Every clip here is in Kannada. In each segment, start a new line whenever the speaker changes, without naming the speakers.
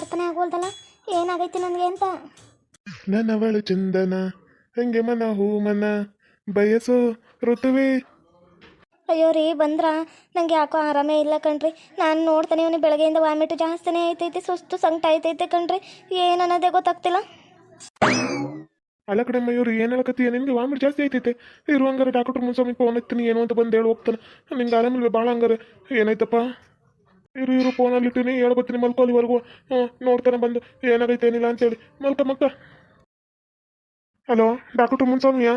ಅರ್ಥನೇ ಆಗೋಲ್ದಲ್ಲ? ಏನಾಗೈತಿ ನನಗೆ ಅಂತ?
ನನ್ನವಳು ಚಂದನ ಹಂಗೆ ಮನ ಹೂ ಮನ ಬಯಸು ಋತುವೆ?
ಅಯ್ಯೋ ರೀ ಬಂದ್ರ. ನಂಗೆ ಯಾಕೋ ಆರಾಮೇ ಇಲ್ಲ ಕಣ್ರಿ. ನಾನು ನೋಡ್ತಾನೆ ಇವನು ಬೆಳಗ್ಗೆಯಿಂದ ವಾಮಿಟ್ ಜಾಸ್ತಿನೇ ಐತೈತಿ ಸುಸ್ತು ಸಂಕಟ ಐತೈತೆ ಕಣ್ರಿ. ಏನು ಅನ್ನೋದೇ ಗೊತ್ತಾಗ್ತಿಲ್ಲ.
ಅಲ್ಲ ಕಡೆ ಮಯೂರಿ ಏನು ಹೇಳಕತ್ತೀಯ? ನಿನ್ಗೆ ವಾಮಿಟ್ ಜಾಸ್ತಿ ಆಯ್ತೈತೆ. ಇರು ಹಂಗಾರೆ ಡಾಕ್ಟರ್ ಮುನ್ಸ್ವಾಮಿ ಫೋನ್ ಹತ್ತೀನಿ ಏನು ಅಂತ ಬಂದು ಹೇಳಿ ಹೋಗ್ತಾನೆ. ನಿಂಗೆ ಆರಾಮಿಲ್ಲ ಭಾಳ ಹಂಗಾರೆ? ಏನಾಯ್ತಪ್ಪ? ಇರು ಇರು ಫೋನಲ್ಲಿ ಇಟ್ಟಿನಿ ಹೇಳ್ಬತ್ತೀನಿ ಮಲ್ಕೋ ಹ್ಞೂ ನೋಡ್ತಾನೆ ಬಂದು. ಏನಾಗೈತೆ ಏನಿಲ್ಲ ಅಂತೇಳಿ. ಮಲ್ಕ ಮಕ್ಕ ಹಲೋ, ಡಾಕ್ಟರ್ ಮುನ್ಸ್ವಾಮಿಯಾ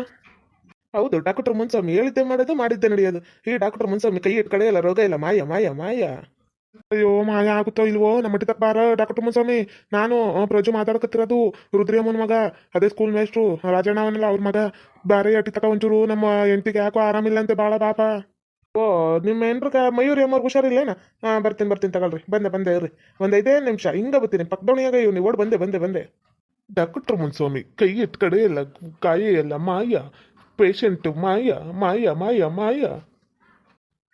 ಹೌದು, ಡಾಕ್ಟರ್ ಮುನ್ಸ್ವಾಮಿ. ಹೇಳಿದ್ದೆ ಮಾಡೋದು, ಮಾಡಿದ್ದೆ ನಡೆಯೋದು. ಈ ಡಾಕ್ಟರ್ ಮುನ್ಸ್ವಾಮಿ ಕೈ ಇಟ್ಟು ಕಡೆ ಇಲ್ಲ ರೋಗ ಇಲ್ಲ. ಮಾಯ ಮಾಯ ಮಾಯ. ಅಯ್ಯೋ, ಮಾಯ ಆಗುತ್ತೋ ಇಲ್ವೋ? ನಮ್ಮ ಮಟ್ಟಿ ಬಾರ ಡಾಕ್ಟರ್ ಮುನ್ಸ್ವಾಮಿ. ನಾನು ಪ್ರಜು ಮಾತಾಡಕತ್ತಿರೋದು ರುದ್ರಮ್ಮನ ಮಗ. ಅದೇ ಸ್ಕೂಲ್ ಮೇಸ್ಟ್ರು ರಾಜಣ್ಣವನಲ್ಲ ಅವ್ರ ಮಗ. ಬಾರಿ ಅಟ್ಟಿ ತಕ ಒಂಚೂರು ನಮ್ಮ ಹೆಂಡತಿಗೆ ಯಾಕೋ ಆರಾಮಿಲ್ಲ ಅಂತೆ ಭಾಳ ಪಾಪ. ಓ, ನಿಮ್ಮ ಹೆಂಡ್ರಗ ಮಯೂರಿ ಅಮ್ಮವ್ರಿಗೆ ಹುಷಾರಿಲ್ಲೇನ ಹಾಂ, ಬರ್ತೀನಿ ಬರ್ತೀನಿ, ತಗೊಳ್ರಿ. ಬಂದೆ ಬಂದೆ, ಇರ್ರಿ. ಒಂದು ಐದೇ ನಿಮಿಷ, ಹಿಂಗೆ ಬರ್ತೀನಿ. ಪಕ್ಕದವಣಿಯಾಗ ಇವ್ ನೀವು ಓಡ್ ಬಂದೆ ಬಂದೆ ಬಂದೆ. ಡಾಕ್ಟರ್ ಮುನ್ಸ್ವಾಮಿ, ಕೈ ಎತ್ ಕಡೆ ಎಲ್ಲ, ಕಾಯಿ ಎಲ್ಲ ಮಾಯ. ಪೇಷಂಟ್ ಮಾಯ ಮಾಯ ಮಾಯ ಮಾಯ.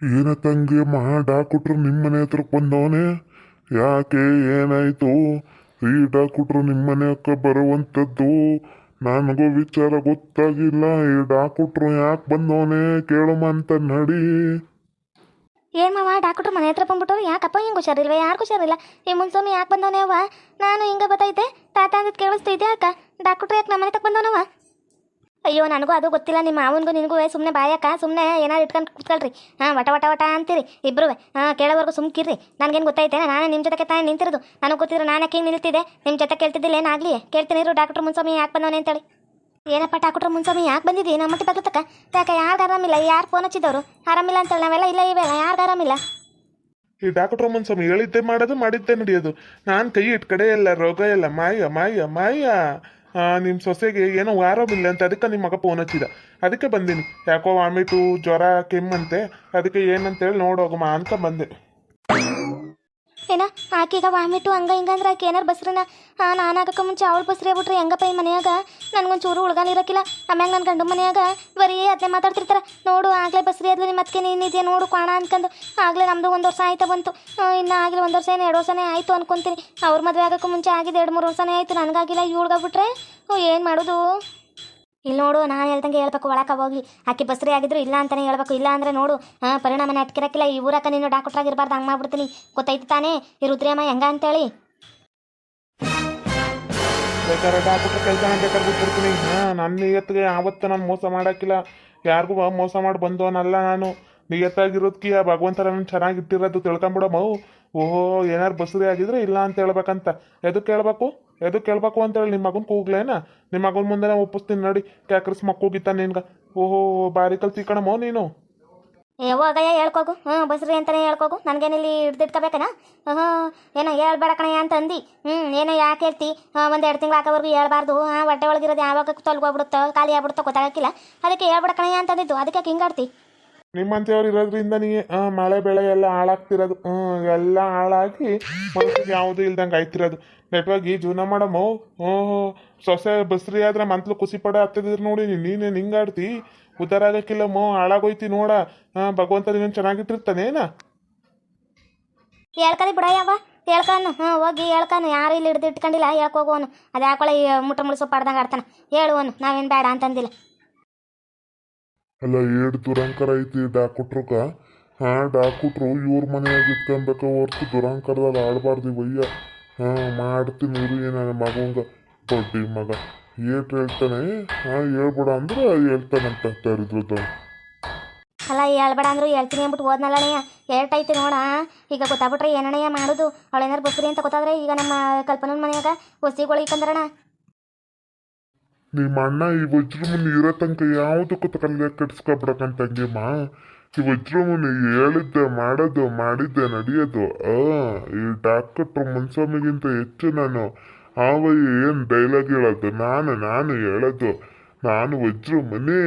ಏನ ತಂಗಿ ಮಹಾ ಡಾಕ್ಟ್ರು ನಿಮ್ಮ ಮನೆ ಹತ್ರ ಬಂದವನೆ? ಯಾಕೆ ಏನಾಯ್ತು? ಈ ಡಾಕ್ಟ್ರು ನಿಮ್ಮ ಮನೆ ಬರುವಂಥದ್ದು ನನಗೂ ವಿಚಾರ ಗೊತ್ತಾಗಿಲ್ಲ, ಈ ಡಾಕ್ಟ್ರು ಯಾಕೆ ಬಂದವನೆ ಕೇಳಮ್ಮ ಅಂತ ನಡಿ.
ಏನ್ ಮಾವ, ಡಾಕ್ಟ್ರು ಮನೆ ಹತ್ರ ಬಂದ್ಬಿಟ್ಟು ಯಾಕಪ್ಪ? ಹಿಂಗೆ ಹುಷಾರಿಲ್ವ? ಯಾರು ಹುಷಾರಿಲ್ಲ. ಈ ಮುನ್ಸೋಮಿ ಯಾಕೆ ಬಂದವನೇ ಅವ್ವ? ನಾನು ಹಿಂಗೆ ಬತ್ತೈತೆ, ತಾತ ಅಂದಿದ್ದು ಕೇಳಿಸ್ತೈತೆ ಅಕ್ಕ? ಡಾಕ್ಟ್ರು ಯಾಕೆ ನಮ್ಮನೆ ತಕ್ಕ ಬಂದವನವ ಅಯ್ಯೋ, ನನಗೂ ಅದು ಗೊತ್ತಿಲ್ಲ. ನಿಮ್ಮ ಮಾವನಿಗೂ ನಿನಗೂ ಸುಮ್ಮನೆ ಬಾಯಕ್ಕ ಸುಮ್ಮನೆ ಏನಾರು ಇಟ್ಕೊಂಡು ಕುತ್ಕೊಳ್ರಿ. ಹಾಂ, ವಟ ವಟ ವಟ ಅಂತೀರಿ ಇಬ್ಬರು ಹಾಂ, ಕೇಳೋವರೆಗೂ ಸುಮ್ಕಿರ್ರಿ. ನನಗೇನು ಗೊತ್ತೈತೆ ನಾನು ನಿಮ್ಮ ಜೊತೆಗೆ ತಾನೇ ನಿಂತಿರೋದು. ನಾನು ಗೊತ್ತಿರೋ ನಾನು ಯಾಕೆ ಹಿಂಗೆ ನಿಲ್ತಿದ್ದೆ? ನಿಮ್ಮ ಜೊತೆ ಕೇಳ್ತಿದ್ದಿಲ್ಲ ಏನಾಗಲಿ ಕೇಳ್ತೀನಿ ಇರು, ಡಾಕ್ಟ್ರು ಮುನ್ಸ್ವಾಮಿ ಯಾಕೆ ಬಂದವನೇ ಅಂತೇಳಿ. ಏನಪ್ಪ ಡಾಕ್ಟ್ರ್ ಮುನ್ಸ್ವಾಮಿ, ಯಾಕೆ ಬಂದಿದ್ದಿ? ನಮ್ಮ ಮಟ್ಟಿ ತಕ್ಕ ಯಾಕೆ ಯಾರು ಆರಾಮಿಲ್ಲ? ಯಾರು ಫೋನ್ ಹಚ್ಚಿದವರು ಆರಾಮಿಲ್ಲ ಅಂತೇಳಿ, ನಾವೆಲ್ಲ ಇಲ್ಲ ಇವೆಲ್ಲ ಯಾರು ಆರಾಮಿಲ್ಲ?
ಈ ಡಾಕ್ಟರ್ ಮುನ್ಸ್ವಾಮಿ ಹೇಳಿದ್ದೆ, ಮಾಡೋದು, ಮಾಡಿದ್ದೆ, ನಡೆಯೋದು. ನಾನು ಕೈ ಇಟ್ಕಡೆ ಇಲ್ಲ, ರೋಗ ಎಲ್ಲ ಮಾಯ ಮಾಯ ಮಾಯ. ನಿಮ್ಮ ಸೊಸೆಗೆ ಏನೋ ಆರಾಮಿಲ್ಲ ಅಂತ, ಅದಕ್ಕೆ ನಿಮ್ಮ ಮಗ ಫೋನ್ ಹಚ್ಚಿದ. ಅದಕ್ಕೆ ಬಂದೀನಿ. ಯಾಕೋ ವಾಮಿಟು ಜ್ವರ, ಕೆಮ್ಮಂತೆ, ಅದಕ್ಕೆ ಏನಂತೇಳಿ ನೋಡೋಗಮ್ಮ ಅಂತ ಬಂದೆ.
ಏನ, ಆಕೀಗ ವಾಮಿಟ್ಟು ಹಂಗ ಹಿಂಗ ಅಂದ್ರೆ ಆಕೆ ಏನಾರು ಬಸ್ರಿನ ಹಾಂ ನಾನು ಮುಂಚೆ ಅವಳು ಬಸ್ರಿ ಬಿಟ್ರಿ ಹೆಂಗಪ್ಪ ಈ ಮನೆಯಾಗ? ನನಗೊಂದು ಚೂರು ಉಳ್ಗಾಲ ಇರಕ್ಕಿಲ್ಲ ಆಮ್ಯಾಗ ನನ್ನ ಗಂಡು ಮನೆಯಾಗ ಬರೀ ಅದನ್ನೇ ಮಾತಾಡ್ತಿರ್ತಾರೆ. ನೋಡು, ಆಗಲೇ ಬಸ್ರಿ ಆದ್ಲು ಮತ್ತೆ ನೀನಿದೆಯಾ ನೋಡು ಕಾಣ ಅನ್ಕೊಂಡು ಆಗಲೇ ನಮ್ಮದು ಒಂದು ವರ್ಷ ಆಯ್ತಾ ಬಂತು. ಇನ್ನು ಆಗಲಿ ಒಂದು ವರ್ಷ ಏನು ಎರಡು ವರ್ಷನೇ ಆಯಿತು ಅನ್ಕೊಂತೀನಿ. ಅವ್ರ ಮದುವೆ ಆಗೋಕ್ಕೂ ಮುಂಚೆ ಆಗಿದೆ ಎರಡು ಮೂರು ವರ್ಷನೇ ಆಯಿತು. ನನಗಾಗಿಲ್ಲ ಓ, ಏನು ಮಾಡೋದು? ಇಲ್ಲಿ ನೋಡು, ನಾನು ಹೇಳ್ದಂಗೆ ಹೇಳ್ಬೇಕು, ಒಳಕ ಹೋಗಿ. ಆಕೆ ಬಸ್ರಿ ಆಗಿದ್ರು ಇಲ್ಲ ಅಂತಾನೆ ಹೇಳ್ಬೇಕು. ಇಲ್ಲ ಅಂದ್ರೆ ನೋಡು ಹಾಂ ಪರಿಣಾಮನ ಅಟ್ಕಿರಕ್ಕಿಲ್ಲ. ಈ ಊರಕ್ಕ ನೀನು ಡಾಕ್ಟ್ರಾಗಿರ್ಬಾರ್ದು, ಹಂಗೆ ಮಾಡ್ಬಿಡ್ತೀನಿ. ಗೊತ್ತಾಯ್ತು ತಾನೇ? ಈ ರುದ್ರಮ್ಮ ಹೆಂಗ ಅಂತೇಳಿ?
ಬೇಕಾದ್ರೆ ಹಾಂ ನನ್ನ ಆವತ್ತು ನಾನು ಮೋಸ ಮಾಡೋಕ್ಕಿಲ್ಲ. ಯಾರಿಗೂ ಮೋಸ ಮಾಡಿ ಬಂದವನಲ್ಲ ನಾನು. ನಿಯತ್ತಾಗಿರೋದಕ್ಕೆ ಆ ಭಗವಂತ ನನ್ನ ಚೆನ್ನಾಗಿ ಇಟ್ಟಿರೋದು ತಿಳ್ಕೊಂಬಿಡಮ್ಮ ಓಹೋ, ಏನಾರು ಬಸ್ರಿ ಆಗಿದ್ರೆ ಇಲ್ಲ ಅಂತ ಹೇಳ್ಬೇಕಂತ. ಎದಕ್ಕೆ ಹೇಳ್ಬೇಕು? ಎದಕ್ಕೆ ಕೇಳ್ಬೇಕು ಅಂತೇಳಿ ನಿಮ್ಮ ಮಗನ ಕೂಗ್ಲೇನ ನಿಮ್ಮ ಮಗನ ಮುಂದೆ ಒಪ್ಪಿಸ್ತೀನಿ ನೋಡಿ. ಕ್ಯಾಕ್ರಸ್ ಮಕ್ಕೋಗಿತ್ತ ನಿನ್ಗೆ. ಓಹೋ ಬಾರಿ ಕಲ್ತಿ ಕಣಮೋ ನೀನು.
ಯಾವಾಗಯ್ಯ ಹೇಳ್ಕೋಗು ಹ್ಞೂ ಬಸ್ರಿ ಅಂತಾನೆ ಹೇಳ್ಕೋಗು ನನಗೇನಿಲ್ಲಿ ಹಿಡ್ದಿಟ್ಕೋಬೇಕನ? ಹ್ಞೂ ಏನೋ ಹೇಳ್ಬೇಡ ಕಣಯ್ಯ ಅಂತ ಅಂದಿ. ಹ್ಞೂ ಏನೋ ಯಾಕೆ ಹೇಳ್ತಿ? ಒಂದು ಎರಡು ತಿಂಗಳು ಹಾಕೋವರೆಗೂ ಹೇಳ್ಬಾರ್ದು. ಹಾಂ ಹೊಟ್ಟೆ ಒಳಗಿರೋದು ಯಾವಾಗ ತೊಲ್ಗೋಗ್ಬಿಡುತ್ತೋ ಖಾಲಿ ಆಗ್ಬಿಡುತ್ತೋ ಗೊತ್ತಾಗಕ್ಕಿಲ್ಲ. ಅದಕ್ಕೆ ಹೇಳ್ಬೇಡ ಕಣಯ್ಯ ಅಂತ ಅಂದಿದ್ದು. ಅದಕ್ಕೆ ಹಿಂಗಾಡ್ತಿ
ನಿಮ್ಮಂತೆಯವ್ರು ಇರೋದ್ರಿಂದ ನೀ ಮಳೆ ಬೆಳೆ ಎಲ್ಲ ಹಾಳಾಗ್ತಿರೋದು. ಹ್ಞೂ ಎಲ್ಲ ಹಾಳಾಗಿ ಯಾವುದು ಇಲ್ದಂಗೆ ಆಯ್ತಿರೋದು. ನೆಟ್ವಾಗಿ ಜೀವನ ಮಾಡಮ್ಮ ಹ್ಞೂ ಸೊಸೆ ಬಸ್ರಿ ಆದ್ರೆ ಮಂತ್ಲು ಖುಷಿ ಪಡ ಹತ್ತಿದ್ರು ನೋಡಿ ನೀನೇನು ಹಿಂಗಾಡ್ತಿ ಉದ್ದಾರ ಆಗಕ್ಕಿಲ್ಲಮ್ಮೋ ಹಾಳಾಗೋಯ್ತಿ ನೋಡ. ಹಾಂ ಭಗವಂತ ನೀನು ಚೆನ್ನಾಗಿಟ್ಟಿರ್ತಾನೇನ
ಹೇಳ್ಕದಿ ಯಾವ ಹೇಳ್ಕನು ಹ್ಞೂ ಹೋಗಿ ಹೇಳ್ಕನು ಯಾರು ಇಲ್ಲಿ ಹಿಡ್ದು ಇಟ್ಕೊಂಡಿಲ್ಲ ಹೇಳ್ಕೋಗೋನು ಅದು ಯಾಕೊಳೆ ಮುಟ್ಟ ಮುಳಿಸೋ ಪಡ್ದಂಗೆ ಆಡ್ತಾನೆ. ಹೇಳುವನು ನಾವೇನು ಬೇಡ ಅಂತಂದಿಲ್ಲ.
ಅಲ್ಲ ಏಡು ದುರಂಕರ ಐತಿ ಡಾಕುಟ್ರಕ. ಹಾ ಡಾಕುಟ್ರು ಇವ್ರ ಮನೆಯಾಗ ಇಟ್ಕೊಬೇಕು ಹೊರ್ತು ದುರಂಕರದಾಗ ಆಡಬಾರ್ದು ವಯ್ಯ ಹಾ ಮಾಡ್ತೀನಿ ಇರು ಏನ ಮಗಂಗ. ಬಡ್ಡಿ ಮಗ. ಏಟ್ ಹೇಳ್ತಾನೆ? ಹಾಂ ಹೇಳ್ಬೇಡ ಅಂದ್ರೆ ಹೇಳ್ತಾನಂತ ತರಿದ್ರದ್ದು
ಅಲ್ಲ ಹೇಳ್ಬೇಡ ಅಂದ್ರು ಹೇಳ್ತೀನಿ ಅಂದ್ಬಿಟ್ಟು ಹೋದ್ನಲ್ಲಣ್ಣಯ್ಯ ಏಟೈತಿ ನೋಡ. ಈಗ ಗೊತ್ತಾಗ್ಬಿಟ್ರೆ ಏನಣ್ಣಯ್ಯ ಮಾಡೋದು? ಅವಳೇನಾರು ಬಸ್ರಿ ಅಂತ ಗೊತ್ತಾದ್ರೆ ಈಗ ನಮ್ಮ ಕಲ್ಪನನ ಮನೆಯಾಗ ಹೊಸಿಗಳು ಇಕ್ಕಂದ್ರಣ.
ನಿಮ್ಮ ಅಣ್ಣ ಈ ವಜ್ರಮುನಿ ಇರೋ ತನಕ ಯಾವುದಕ್ಕೂ ತಲೆ ಕಟ್ಸ್ಕೊಬಿಡಕಂತಂಗೆ ಈ ವಜ್ರಮುನಿ ಹೇಳಿದ್ದೆ ಮಾಡೋದು ಮಾಡಿದ್ದೆ, ನಡೆಯೋದು. ಆ, ಈ ಡಾಕ್ಟರ್ ಮುನ್ಸ್ವಾಮಿಗಿಂತ ಹೆಚ್ಚು ನಾನು ಆವಯ್ಯ ಏನು ಡೈಲಾಗ್ ಹೇಳೋದು? ನಾನು ನಾನು ಹೇಳೋದು, ನಾನು ವಜ್ರಮುನಿ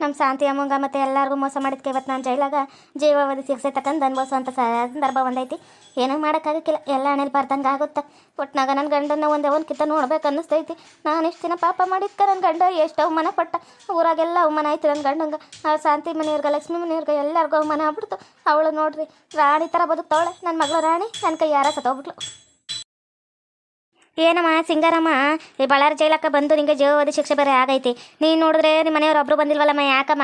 ನಮ್ಮ ಶಾಂತಿ ಅಮ್ಮಂಗ ಮತ್ತೆ ಎಲ್ಲರಿಗೂ ಮೋಸ ಮಾಡಿದ್ಕೆ ಇವತ್ತು ನಾನು ಜೈಲಾಗ ಜೀವಾವಧಿ ಶಿಕ್ಷೆ ತಕೊಂಡು ಅನುಭವಿಸುವಂಥ ಸಂದರ್ಭ ಬಂದೈತಿ ಏನೂ ಮಾಡೋಕ್ಕಾಗಕ್ಕಿಲ್ಲ. ಎಲ್ಲ ಅಣೆಲ್ ಬರ್ದಂಗೆ ಆಗುತ್ತೆ. ಒಟ್ನಾಗ ನನ್ನ ಗಂಡನ ಒಂದೇ ಒಂದು ಕಿತ್ತ ನೋಡ್ಬೇಕು ಅನ್ನಿಸ್ತೈತಿ. ನಾನು ಇಷ್ಟು ದಿನ ಪಾಪ ಮಾಡಿದ್ಕ ನನ್ನ ಗಂಡ ಎಷ್ಟು ಅವಮಾನ ಪಟ್ಟ. ಊರಾಗೆಲ್ಲ ಅವಮಾನ ಆಯ್ತು ನನ್ನ ಗಂಡಂಗೆ. ಆ ಶಾಂತಿ ಮನೆಯವ್ರಿಗೆ, ಲಕ್ಷ್ಮಿ ಮನೆಯವ್ರಿಗೆ ಎಲ್ಲರಿಗೂ ಅವಮಾನ ಆಗ್ಬಿಡ್ತು. ಅವಳು ನೋಡ್ರಿ, ರಾಣಿ ಥರ ಬದುಕ್ತಾವಳೆ. ನನ್ನ ಮಗಳು ರಾಣಿ ನನ್ನ ಕೈ ಯಾರ ಸತ್ತೋಗ್ಬಿಟ್ಲು. ಏನಮ್ಮ, ಸಿಂಗಾರಮ್ಮ? ಈ ಬಳ್ಳಾರಿ ಜೈಲಕ್ಕ ಬಂದು ನಿಂಗೆ ಜೀವಾವಧಿ ಶಿಕ್ಷೆ ಬೇರೆ ಆಗೈತಿ. ನೀನು ನೋಡಿದ್ರೆ ನಿಮ್ಮ ಮನೆಯವ್ರು ಒಬ್ರು ಬಂದಿಲ್ವಲ್ಲಮ್ಮ, ಯಾಕಮ್ಮ?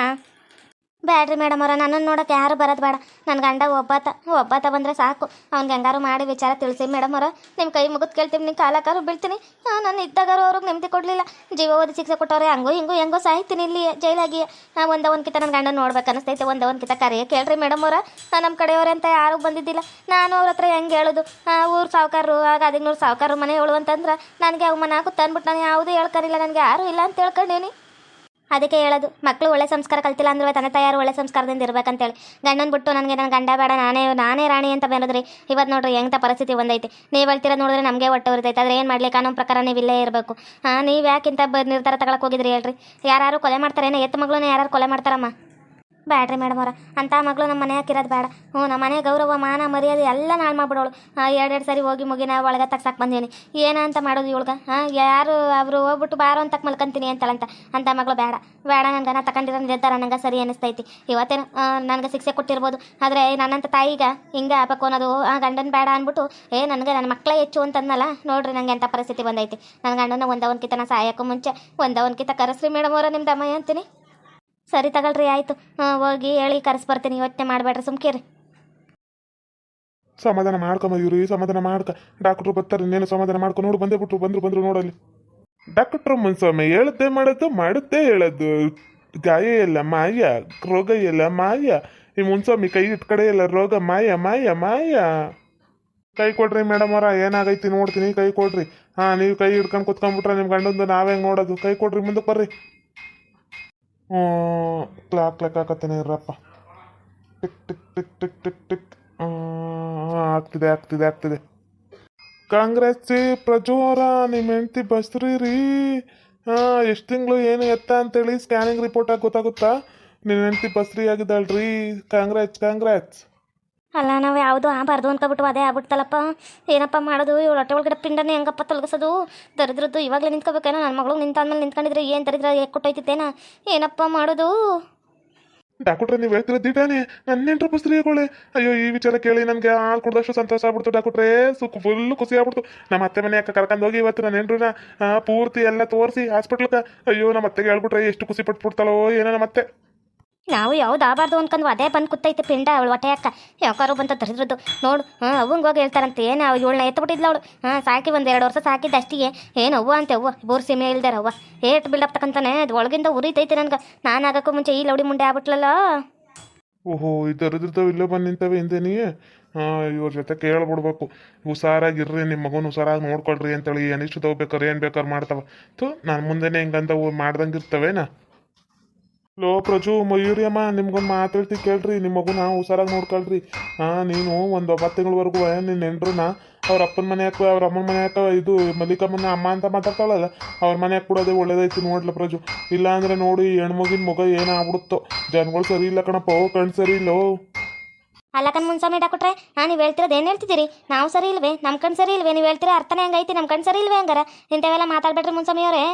ಬ್ಯಾಡ್ರಿ ಮೇಡಮ್ ಅವ್ರ ನನ್ನನ್ನು ನೋಡೋಕೆ ಯಾರು ಬರೋದು ಬೇಡ. ನನ್ನ ಗಂಡ ಒಬ್ಬಾತ ಒಬ್ಬಾತ ಬಂದರೆ ಸಾಕು. ಅವ್ನಿಗೆ ಹೆಂಗಾರು ಮಾಡಿ ವಿಚಾರ ತಿಳಿಸಿ ಮೇಡಮ್ ಅವರ. ನಿಮ್ಮ ಕೈ ಮುಗಿದು ಕೇಳ್ತೀನಿ ನಿಮ್ಮ ಕಾಲಕ್ಕಾರು ಬೀಳ್ತೀನಿ. ನಾನು ಇದ್ದಾಗಾರು ಅವ್ರಿಗೆ ನೆಮ್ಮದಿ ಕೊಡಲಿಲ್ಲ. ಜೀವಾವಧಿ ಶಿಕ್ಷೆ ಕೊಟ್ಟವ್ರೆ, ಹಂಗೋ ಹಿಂಗೋ ಹೆಂಗೋ ಸಾಯ್ತೀನಿ ಇಲ್ಲಿ ಜೈಲಾಗಿ ಒಂದ ಒಂದು ಕಿತ ನನ್ನ ಗಂಡ ನೋಡ್ಬೇಕು ಅನಿಸ್ತೈತೆ ಒಂದ ಒಂದು ಕಿತ ಕರೆಯ ಕೇಳ್ರಿ ಮೇಡಮ್ ಅವರ. ನಮ್ಮ ಕಡೆಯವ್ರೆ ಅಂತ ಯಾರೂ ಬಂದಿದ್ದಿಲ್ಲ. ನಾನು ಅವ್ರ ಹತ್ರ ಹೆಂಗೆ ಹೇಳೋದು? ಊರು ಸಾವುಕಾರರು, ಆಗ ಹದಿನೂರು ಸಾವುಕಾರರು ಮನೆ ಹೇಳುವಂತಂದ್ರೆ, ನನಗೆ ಅವ್ಮನ ಹಾಕುತ್ತೆ ಅಂದ್ಬಿಟ್ಟು ನಾನು ಯಾವುದೂ ಹೇಳ್ಕೊಂಡಿಲ್ಲ ನನಗೆ ಯಾರೂ ಇಲ್ಲ ಅಂತ ಹೇಳ್ಕೊಂಡೇನಿ. ಅದಕ್ಕೆ ಹೇಳೋದು ಮಕ್ಕಳು ಒಳ್ಳೆ ಸಂಸ್ಕಾರ ಕಲ್ತಿಲ್ಲ ಅಂದ್ರೆ ತನ್ನ ತಯಾರು ಒಳ್ಳೆ ಸಂಸ್ಕಾರದಿಂದ ಇರ್ಬೇಕಂತೇಳಿ. ಗಂಡನ ಬಿಟ್ಟು ನನಗೆ ನನ್ನ ಗಂಡ ಬೇಡ, ನಾನೇ ನಾನೇ ರಾಣಿ ಅಂತ ಬಂದ್ರಿ ಇವತ್ತು ನೋಡ್ರಿ ಎಂಥ ಪರಿಸ್ಥಿತಿ ಒಂದೈತಿ. ನೀವು ಹೇಳ್ತೀರ ನೋಡಿದ್ರೆ ನಮಗೆ ಹೊಟ್ಟೆ ಉರಿತೈತೆ ಆದ್ರೆ ಏನು ಮಾಡ್ಲಿ ಕಾನೂನು ಪ್ರಕಾರ ನೀವು ಇಲ್ಲೇ ಇರಬೇಕು. ಹಾಂ, ನೀವು ಯಾಕಿಂತ ಬ ನಿರ್ಧಾರ ತಗೊಳಕ್ಕೆ ಹೋಗಿದ್ರಿ ಹೇಳ್ರಿ? ಯಾರು ಕೊಲೆ ಮಾಡ್ತಾರೇನೋ ಎತ್ತು ಮಗಳನ್ನ ಯಾರು ಕೊಲೆ ಮಾಡ್ತಾರಮ್ಮ? ಬ್ಯಾಡ್ರಿ ಮೇಡಮ್ ಅವ್ರ. ಅಂಥ ಮಗಳು ನಮ್ಮ ಮನೆ ಹಾಕಿರೋದು ಬೇಡ ಹ್ಞೂ, ನಮ್ಮ ಮನೆ ಗೌರವ, ಮಾನ, ಮರ್ಯಾದೆ ಎಲ್ಲ ನಾಳು ಮಾಡ್ಬಿಡೋಳು. ಎರಡೆರಡು ಸರಿ ಹೋಗಿ ಮುಗಿನ ಒಳಗೆ ತಗ್ಸಾಕ್ ಬಂದೀನಿ. ಏನಂತ ಮಾಡೋದು ಇವಳ್ಗೆ? ಹಾಂ, ಯಾರು ಅವರು ಹೋಗ್ಬಿಟ್ಟು ಬಾರೋ ಅಂತ ಮಲ್ಕೊಂತೀನಿ ಅಂತಳಂತ. ಅಂಥ ಮಗಳು ಬೇಡ ಬೇಡ ನನಗೆ ನಾ ತಗೊಂಡಿರೋ ನಿರ್ಧಾರ ನಂಗೆ ಸರಿ ಅನಿಸ್ತೈತಿ. ಇವತ್ತೇನು ನನಗೆ ಶಿಕ್ಷೆ ಕೊಟ್ಟಿರ್ಬೋದು. ಆದರೆ ನನ್ನಂಥ ತಾಯಿಗ ಹಿಂಗೆ ಆಗ್ಬೇಕು ಅನ್ನೋದು ಆ, ಗಂಡನ ಬೇಡ ಅಂದ್ಬಿಟ್ಟು ಏ, ನನಗೆ ನನ್ನ ಮಕ್ಕಳೇ ಹೆಚ್ಚು ಅಂತಂದಲ್ಲ ನೋಡ್ರಿ ನನಗೆ ಎಂಥ ಪರಿಸ್ಥಿತಿ ಬಂದೈತಿ. ನನ್ನ ಗಂಡನ ಒಂದವನ್ ನಾ ಸಹಾಯಕ್ಕೂ ಮುಂಚೆ ಒಂದವನ್ ಕಿತ ಕರೆಸ್ರಿ ಮೇಡಮ್ ಅವರ ನಿಮ್ಮ ಅಮ್ಮ ಅಂತೀನಿ. ಸರಿ ತಗೊಳ್ರಿ, ಆಯ್ತು. ಹೋಗಿ ಹೇಳಿ ಕರೆಸ್ಬರ್ತೀನಿ ಯೋಚನೆ ಮಾಡಬೇಡ್ರಿ, ಸುಮ್ಕೇರಿ.
ಸಮಾಧಾನ ಮಾಡ್ಕೊಂಬ ಸಮಾಧಾನ ಮಾಡ್ಕ. ಡಾಕ್ಟ್ರು ಬರ್ತಾರೆ ನೀನು ಸಮಾಧಾನ ಮಾಡ್ಕೊಂಡು ನೋಡು, ಬಂದೇ ಬಿಟ್ರು, ಬಂದ್ರು ಬಂದ್ರು ನೋಡಲ್ಲಿ. ಡಾಕ್ಟ್ರು ಮುನ್ಸ್ವಾಮಿ ಹೇಳದ್ದೆ ಮಾಡೋದು ಮಾಡುತ್ತೆ ಹೇಳೋದು. ಗಾಯ ಎಲ್ಲ ಮಾಯ, ರೋಗ ಎಲ್ಲ ಮಾಯ. ಈ ಮುನ್ಸ್ವಾಮಿ ಕೈ ಇಟ್ಟು ಕಡೆ ಎಲ್ಲ ರೋಗ ಮಾಯ ಮಾಯ ಮಾಯ. ಕೈ ಕೊಡ್ರಿ ಮೇಡಮ್ ಅವರ, ಏನಾಗೈತಿ ನೋಡ್ತೀನಿ, ಕೈ ಕೊಡ್ರಿ. ಹಾ, ನೀವು ಕೈ ಹಿಡ್ಕೊಂಡು ಕುತ್ಕೊಂಡ್ಬಿಟ್ರೆ ನಿಮ್ಮ ಗಂಡಂದು ನಾವೇ ನೋಡೋದು? ಕೈ ಕೊಡ್ರಿ ಮುಂದಕ್ಕೆ ಬರ್ರಿ. ಕ್ಲಾಕ್ ಕ್ಲಾಕ್ ಹಾಕತ್ತೇನೆ ಇರಪ್ಪ tick tick tick tick tick tick ಆಗ್ತಿದೆ ಆಗ್ತಿದೆ ಆಗ್ತಿದೆ ಕಾಂಗ್ರೆಸ್ ಪ್ರಜೋರ ನಿಮ್ಮ ಹೆಂಡ್ತಿ ಬಸ್ರಿ ರೀ ಹಾಂ, ಎಷ್ಟು ತಿಂಗಳು ಏನು ಎತ್ತ ಅಂತೇಳಿ ಸ್ಕ್ಯಾನಿಂಗ್ ರಿಪೋರ್ಟಾಗಿ ಗೊತ್ತಾಗುತ್ತಾ? ನಿಮ್ಮ ಹೆಂಡ್ತಿ ಬಸ್ರಿ ಆಗಿದ್ದಾಳ್ರಿ ಕಾಂಗ್ರೆಸ್ ಕಾಂಗ್ರೆಸ್
ಅಲ್ಲ, ನಾವು ಯಾವುದು ಆಗಬಾರ್ದು ಅನ್ಕೊಬಿಟ್ಟು ಅದೇ ಆಗ್ಬಿಡ್ತಲ್ಲಪ್ಪ. ಏನಪ್ಪ ಮಾಡೋದು? ಇವ್ರು ಹೊಟ್ಟೆ ಒಳಗಡೆ ಪಿಂಡನೇ ಹೆಂಗಪ್ಪ ತೊಲಗಿಸೋದು. ದರಿದ್ರದ್ದು ಇವಾಗಲೇ ನಿಂತ್ಕೋಬೇಕೇನೋ? ನನ್ನ ಮಗಳು ನಿಂತಾದ್ಮೇಲೆ ನಿಂತ್ಕೊಂಡಿದ್ರೆ ಏನು ದರಿದ್ರ ಕೊಟ್ಟೋಯ್ತಿತ್ತೇನ ಏನಪ್ಪ ಮಾಡೋದು?
ಡಾಕ್ಟ್ರೆ, ನೀವು ಹೇಳ್ತಿರೋ ದಿಟಾನೆ ನನ್ನ ನೆಂಟ್ರು ಪುಸ್ತಕಗಳೇ ಅಯ್ಯೋ, ಈ ವಿಚಾರ ಕೇಳಿ ನನಗೆ ಹಾಲು ಕುಡ್ದಷ್ಟು ಸಂತೋಷ ಆಗ್ಬಿಡ್ತು ಡಾಕ್ಟ್ರೆ. ಸುಖ ಫುಲ್ ಖುಷಿ ಆಗ್ಬಿಡ್ತು. ನಮ್ಮ ಅತ್ತೆ ಮನೆ ಅಕ್ಕ ಕರ್ಕೊಂಡು ಹೋಗಿ ಇವತ್ತು ನನ್ನ ನೆಂಟ್ರನ್ನ ಪೂರ್ತಿ ಎಲ್ಲ ತೋರಿಸಿ ಹಾಸ್ಪಿಟ್ಲ್ಗೆ ಅಯ್ಯೋ ನಮ್ಮ ಅತ್ತೆಗೆ ಹೇಳ್ಬಿಟ್ರೆ ಎಷ್ಟು ಖುಷಿ ಪಟ್ಬಿಡ್ತಾಳೋ ಏನೋ ನಮ್ಮ ಅತ್ತೆ
ನಾವು ಯಾವ್ದು ಆಗಬಾರ್ದು ಅನ್ಕೊಂಡು ಅದೇ ಬಂದು ಕೂತೈತೆ ಪಿಂಡ ಅವಳು ಹೊಟ್ಟೆ ಅಕ್ಕ ಯಾಕಾರು ಬಂತ ದರಿದ್ರದ್ದು. ನೋಡು ಹಾಂ ಅವಂಗೆ ಹೋಗಿ ಹೇಳ್ತಾರಂತೆ. ಏನು ಇವಳನ್ನ ಎತ್ಬಿಟ್ಟಿದ್ಲು ಅವಳು. ಹಾಂ ಸಾಕಿ ಒಂದು ಎರಡು ವರ್ಷ ಸಾಕಿದ್ದು ಅಷ್ಟಿಗೆ. ಏನು ಅವ್ವ ಅಂತೆ ಅವ್ವ? ಬೋರ್ ಸೀಮೆ ಇಲ್ದಾರ ಅವ್ವ. ಏಟ್ ಬಿಲ್ಡಪ್ ತಕ್ಕಂತಾನೆ ಅದು ಒಳಗಿಂದ ಉರಿತೈತೆ ನನಗೆ. ನಾನು ಆಗಕ್ಕೂ ಮುಂಚೆ ಈ ಲೌಡಿ ಮುಂಡೆ ಆಗ್ಬಿಟ್ಲಲ್ಲ?
ಓಹೋ, ಈ ದರಿದ್ರದವು ಇಲ್ಲೇ ಬಂದು ನಿಂತವೆ ನೀ ಇವ್ರ ಜೊತೆ ಕೇಳ್ಬಿಡ್ಬೇಕು. ಹುಷಾರಾಗಿರ್ರಿ ನಿಮ್ಮ ಮಗನ ಹುಷಾರಾಗಿ ನೋಡ್ಕೊಳ್ರಿ ಅಂತೇಳಿ ಅನಿಷ್ಟು ತಗೋಬೇಕಾರೆ ಏನು ಬೇಕಾದ್ರೆ ಮಾಡ್ತಾವ. ತು ನಾನು ಮುಂದೆನೇ ಹಿಂಗಂತ ಮಾಡ್ದಂಗೆ ಇರ್ತವೇನಾ ಲೋ ಪ್ರಜು ಮಯೂರಿಯಮ್ಮ ನಿಮ್ಗೊಂದು ಮಾತಾಡ್ತಿ ಕೇಳ್ರಿ ನಿಮ್ಮ ಮಗುನ ಹುಷಾರಾಗಿ ನೋಡ್ಕೊಳ್ರಿ. ಹಾಂ, ನೀನು ಒಂದು ಒಂಬತ್ತು ತಿಂಗಳವರೆಗೂ ನಿನ್ನ ಹೆಂಡ್ರನ್ನ ಅವ್ರ ಅಪ್ಪನ ಮನೆ ಹಾಕ ಅವ್ರ ಅಮ್ಮನ ಮನೆ ಹಾಕ ಇದು ಮಲ್ಲಿಕಮ್ಮನ ಅಮ್ಮ ಅಂತ ಮಾತಾಡ್ತಾಳಲ್ಲ, ಅವ್ರ ಮನೆ ಕೂಡೋದೇ ಒಳ್ಳೇದೈತಿ ನೋಡ್ಲ ಪ್ರಜು. ಇಲ್ಲ ಅಂದ್ರೆ ನೋಡಿ ಹೆಣ್ಮಗಿನ ಮಗ ಏನಾಗ್ಬಿಡುತ್ತೋ ಜನಗಳು ಸರಿ ಇಲ್ಲ ಕಣಪ್ಪ ಕಣ್ ಸರಿ ಇಲ್ಲೋ.
ಅಲ್ಲ ಕಣ್ ಮುನ್ಸಾಮಿ ಡಾಕ್ಟ್ರೆ ಹಾಂ, ನೀವು ಹೇಳ್ತಿರೋದು ಏನು ಹೇಳ್ತಿದ್ದೀರಿ? ನಾವು ಸರಿ ಇಲ್ವೇ? ನಮ್ಮ ಕಣ್ ಸರಿ ಇಲ್ವೇ? ನೀವು ಹೇಳ್ತೀರಾ ಅರ್ಥನೇ ಹಂಗೈತಿ ನಮ್ಮ ಕಣ್ ಸರಿ ಇಲ್ವೇ ಹಂಗಾರ? ಇಂಥವೆಲ್ಲ ಮಾತಾಡ್ಬೇಡ್ರಿ ಮುನ್ಸಾಮಿ ಅವರೇ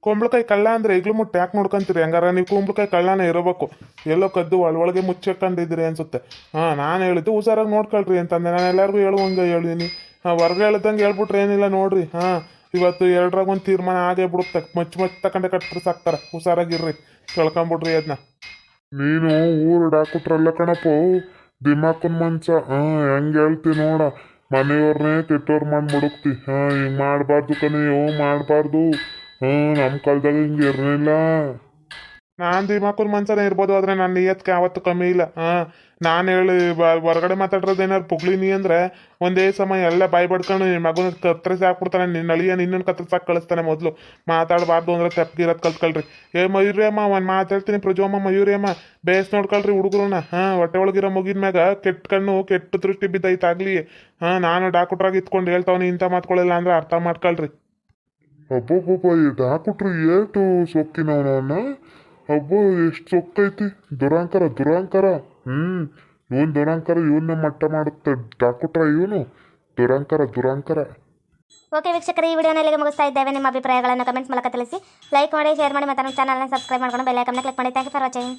ಕುಂಬಳಕಾಯಿ ಕಳ್ಳ ಅಂದ್ರೆ ಈಗಲೂ ಮುಟ್ಟು. ಯಾಕೆ ನೋಡ್ಕೊಂತೀರಿ? ಹಂಗಾರ ನೀವು ಕುಂಬಳಕಾಯಿ ಕಳ್ಳನೇ ಇರಬೇಕು. ಎಲ್ಲೋ ಕದ್ದು ಒಳಗೆ ಮುಚ್ಚಿಕೊಂಡಿದ್ದೀರಿ ಅನ್ಸುತ್ತೆ. ಹಾಂ, ನಾನು ಹೇಳಿದ್ದು ಹುಷಾರಾಗಿ ನೋಡ್ಕೊಳ್ರಿ ಅಂತಂದೆ. ನಾನು ಎಲ್ಲರಿಗೂ ಹೇಳುವಂಗೆ ಹೇಳಿದ್ದೀನಿ ಹಾಂ, ಹೊರಗೆ ಹೇಳ್ದಂಗೆ ಹೇಳ್ಬಿಟ್ರೆ ಏನಿಲ್ಲ ನೋಡ್ರಿ. ಹಾಂ, ಇವತ್ತು ಎರಡ್ರಾಗ ಒಂದು ತೀರ್ಮಾನ ಆಗೇ ಬಿಡುತ್ತೆ. ಮಚ್ಚ ಮಚ್ಚ ತಕೊಂಡೆ ಕಟ್ಟ್ರೆ ಸಾಕ್ತಾರೆ. ಹುಷಾರಾಗಿರ್ರಿ ಕೇಳ್ಕೊಂಬಿಡ್ರಿ ಅದನ್ನ
ನೀನು ಊರು ಡಾಕ್ಟ್ರಲ್ಲ ಕಣಪ್ಪ. ದಿಮಾಕನ್ ಮಂಚ. ಹಾ, ಹೆಂಗೆ ಹೇಳ್ತಿ ನೋಡ. ಮನೆಯವ್ರನ್ನೇ ಕೆಟ್ಟವ್ರು ಮಾಡಿ ಮುಡುಕ್ತಿ. ಹಾ, ಹಿಂಗ್ ಮಾಡಬಾರ್ದು ಕಣೆಯೋ ಮಾಡಬಾರ್ದು. ಹಾ ನಮ್ಮ ಕಾಲದಾಗ ಹಿಂಗೆ ಇರಲಿಲ್ಲ.
ನಾನು ದಿಮಾಕೂರ್ ಮನ್ಸನೇ ಇರ್ಬೋದು, ಆದ್ರೆ ನನ್ನ ನಿಯತ್ಗೆ ಅವತ್ತು ಕಮ್ಮಿ ಇಲ್ಲ. ಹಾಂ, ನಾನು ಹೇಳಿ ಹೊರಗಡೆ ಮಾತಾಡಿರೋದು ಏನಾರು ಪುಗ್ಳಿನಿ ಅಂದರೆ ಒಂದೇ ಸಮಯ ಎಲ್ಲ ಬಾಯಿ ಬಡ್ಕೊಂಡು ನಿನ್ನ ಮಗುನ ಕತ್ತರಿಸಿ ಹಾಕ್ಬಿಡ್ತಾನೆ ನಿನ್ನ ಅಳಿಯ ನಿನ್ನನ್ನು ಹಾಕಿ ಕಳಿಸ್ತಾನೆ ಮೊದಲು. ಮಾತಾಡಬಾರ್ದು ಅಂದ್ರೆ ತೆಪ್ಪಗಿರೋದು ಕಲ್ತ್ಕೊಳ್ರಿ. ಏ ಮಯೂರಿ ಅಮ್ಮ ಒಂದು ಮಾತಾಡ್ತೀನಿ ಪ್ರಜೋಮ್ಮ ಮಯೂರಿ ಅಮ್ಮ ಬೇಸ್ ನೋಡ್ಕೊಳ್ರಿ ಹುಡುಗರನ್ನ ಹಾಂ, ಹೊಟ್ಟೆ ಒಳಗಿರೋ ಮುಗಿನ ಮ್ಯಾಗ ಕೆಟ್ಟ ಕಣ್ಣು, ಕೆಟ್ಟ ದೃಷ್ಟಿ ಬಿದ್ದೈತಾಗ್ಲಿ ಹಾಂ, ನಾನು ಡಾಕ್ಟ್ರಾಗಿ ಇತ್ಕೊಂಡು ಹೇಳ್ತಾವನಿ ಇಂಥ ಮಾತ್ಕೊಳ್ಳಿಲ್ಲ ಅಂದ್ರೆ ಅರ್ಥ ಮಾಡ್ಕೊಳ್ರಿ.
ಅಬ್ಬಬ್ಬಬ್ಬ ಈ ಡಾಕ್ಟ್ರು ಏಟು ಸೊಕ್ಕಿನವನವನ್ನ ಹಬ್ಬ ಎಷ್ಟು ಸೊಕ್ಕೈತಿ? ದುರಾಂಕರ ದುರಾಂಕರ. ಹ್ಮ್, ಇವನ್ ದುರಾಂಕರ ಇವನ್ನ ಮಟ್ಟ ಮಾಡುತ್ತೆ ಡಾಕ್ಟ್ರ ಇವನು. ದುರಾಂಕರ ದುರಾಂಕರ.
ಓಕೆ ವೀಕ್ಷಕರೇ, ಈ ವಿಡಿಯೋನ ಇಲ್ಲಿಗೆ ಮುಗಿಸ್ತಾ ಇದ್ದೇವೆ. ನಿಮ್ಮ ಅಭಿಪ್ರಾಯಗಳನ್ನು ಕಮೆಂಟ್ಸ್ ಮೂಲಕ ತಿಳಿಸಿ. ಲೈಕ್ ಮಾಡಿ, ಶೇರ್ ಮಾಡಿ, ಮತ್ತು ನಮ್ಮ ಚಾನಲ್ನ ಸಬ್ಸ್ಕ್ರೈಬ್ ಮಾಡ್ಕೊಂಡು ಬೆಲ್ ಐಕನ್ನ ಕ್ಲಿಕ್ ಮಾಡಿ. Thank you for watching